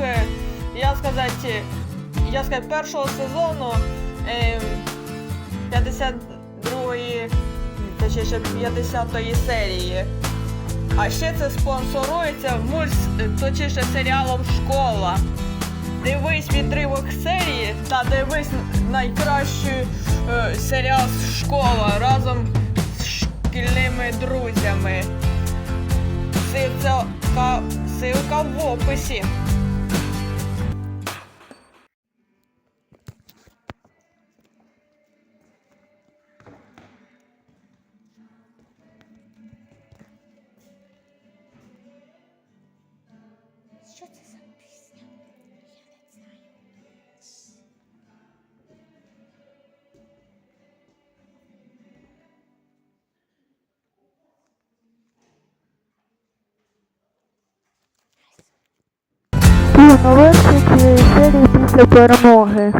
е, я сказати, я сказати, першого сезону е, 52-ї, точніше 50-ї серії. А ще це спонсорується мульт, точніше серіалом Школа. Дивись відривок серії та дивись найкращий е, серіал Школа разом з шкільними друзями. Силка, силка в описі. Новинки серії після перемоги.